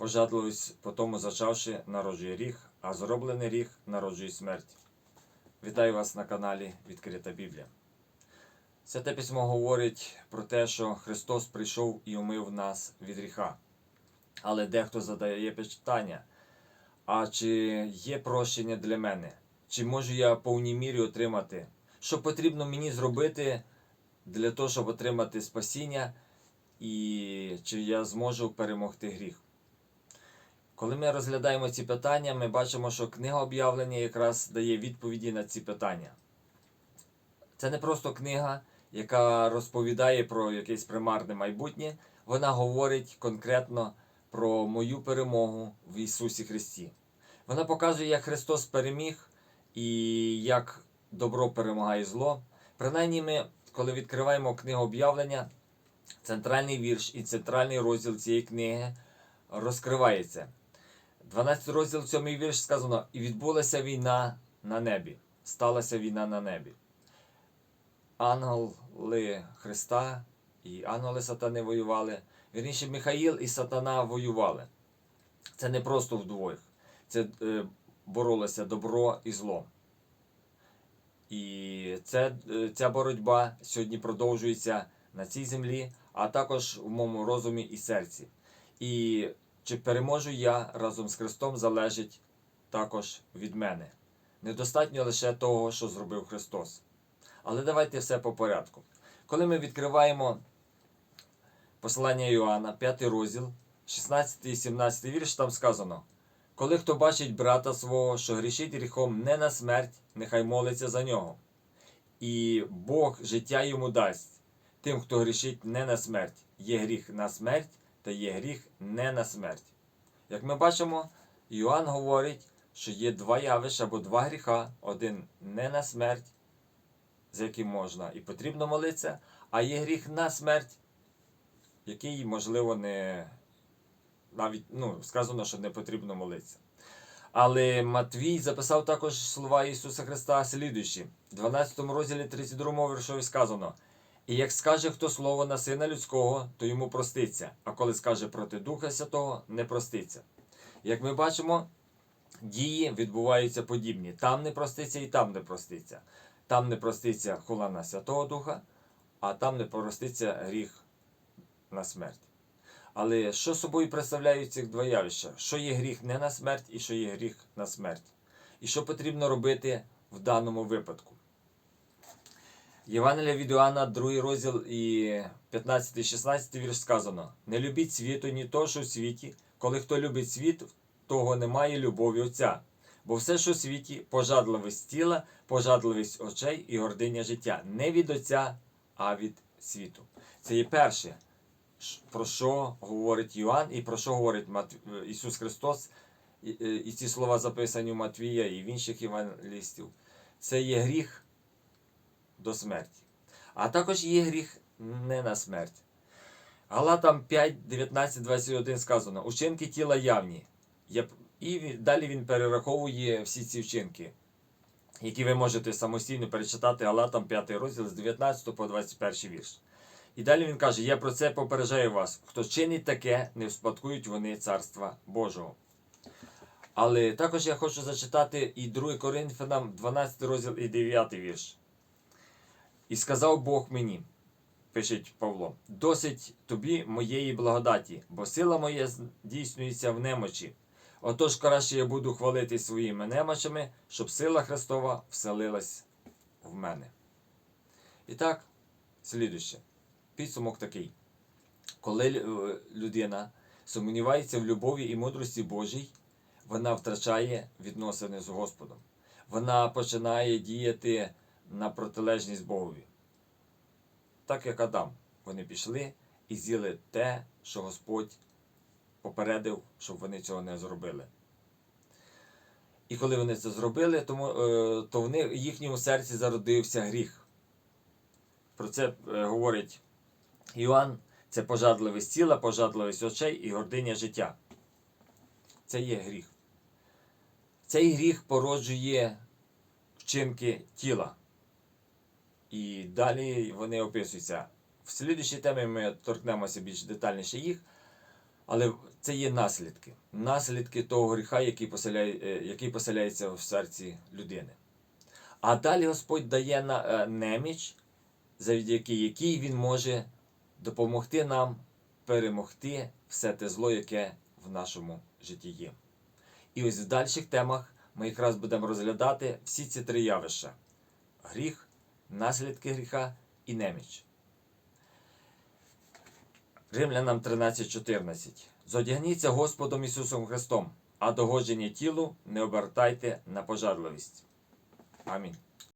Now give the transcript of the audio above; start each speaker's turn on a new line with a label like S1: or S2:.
S1: Пожадливість по тому зачавши народжує ріг, а зроблений ріг народжує смерть. Вітаю вас на каналі Відкрита Біблія. Святе письмо говорить про те, що Христос прийшов і умив нас від гріха. Але дехто задає питання: а чи є прощення для мене? Чи можу я в повній мірі отримати? Що потрібно мені зробити для того, щоб отримати спасіння, і чи я зможу перемогти гріх? Коли ми розглядаємо ці питання, ми бачимо, що книга об'явлення якраз дає відповіді на ці питання. Це не просто книга, яка розповідає про якесь примарне майбутнє, вона говорить конкретно про мою перемогу в Ісусі Христі. Вона показує, як Христос переміг і як добро перемагає зло. Принаймні, ми, коли відкриваємо книгу об'явлення, центральний вірш і центральний розділ цієї книги розкривається. 12 розділ 7 вірш сказано: І відбулася війна на небі. Сталася війна на небі. Ангели Христа і ангели Сатани воювали. Вірніше, Михаїл і Сатана воювали. Це не просто вдвох. Це е, боролося добро і зло. І це, е, ця боротьба сьогодні продовжується на цій землі, а також в моєму розумі і серці. І чи переможу я разом з Христом залежить також від мене. Недостатньо лише того, що зробив Христос. Але давайте все по порядку. Коли ми відкриваємо послання Іоанна, 5 розділ, 16 і 17 вірш, там сказано: Коли хто бачить брата свого, що грішить гріхом не на смерть, нехай молиться за нього. І Бог життя йому дасть тим, хто грішить не на смерть. Є гріх на смерть та є гріх не на смерть. Як ми бачимо, Іоанн говорить, що є два явища або два гріха: один не на смерть, за яким можна і потрібно молитися, а є гріх на смерть, який, можливо, не навіть ну, сказано, що не потрібно молитися. Але Матвій записав також слова Ісуса Христа слідуючі. В 12 розділі 32 віршові сказано: І як скаже хто слово на Сина Людського, то йому проститься, а коли скаже проти Духа Святого, не проститься. Як ми бачимо, дії відбуваються подібні. Там не проститься і там не проститься. Там не проститься хула на Святого Духа, а там не проститься гріх на смерть. Але що собою представляють ці два явища? Що є гріх не на смерть і що є гріх на смерть? І що потрібно робити в даному випадку? Євангелія від Іоанна, 2 розділ і 15-16 вірш сказано: Не любіть світу, ні то, що в світі. Коли хто любить світ, того немає любові Отця. Бо все, що в світі, пожадливість тіла, пожадливість очей і гординя життя. Не від Отця, а від світу. Це є перше, про що говорить Йоанн і про що говорить. Ісус Христос. І ці слова записані у Матвія і в інших євангелістів. Це є гріх до смерті. А також є гріх не на смерть. Галатам 5, 19, 21 сказано: Учинки тіла явні. І далі він перераховує всі ці вчинки, які ви можете самостійно перечитати Галатам 5 розділ з 19 по 21 вірш. І далі він каже: Я про це попереджаю вас. Хто чинить таке, не вспадкують вони Царства Божого. Але також я хочу зачитати і 2 Коринфянам 12 розділ і 9 вірш. І сказав Бог мені, пише Павло, досить тобі моєї благодаті, бо сила моя здійснюється в немочі. Отож краще я буду хвалити своїми немочами, щоб сила Христова вселилась в мене. І так, слідуще. Підсумок такий. Коли людина сумнівається в любові і мудрості Божій, вона втрачає відносини з Господом. Вона починає діяти на протилежність Богові. Так як Адам, вони пішли і з'їли те, що Господь попередив, щоб вони цього не зробили. І коли вони це зробили, тому, е, то в їхньому серці зародився гріх. Про це е, говорить Іоанн. Це пожадливість тіла, пожадливість очей і гординя життя. Це є гріх. Цей гріх породжує вчинки тіла. І далі вони описуються. В слідчій темі ми торкнемося більш детальніше їх. Але це є наслідки. Наслідки того гріха, який, поселяє, е, який поселяється в серці людини. А далі Господь дає на е, неміч, завдяки якій Він може допомогти нам перемогти все те зло, яке в нашому житті є. І ось в дальших темах ми якраз будемо розглядати всі ці три явища: гріх, наслідки гріха і неміч. Римлянам 13.14. Зодягніться Господом Ісусом Христом, а догодження тілу не обертайте на пожарливість. Амінь.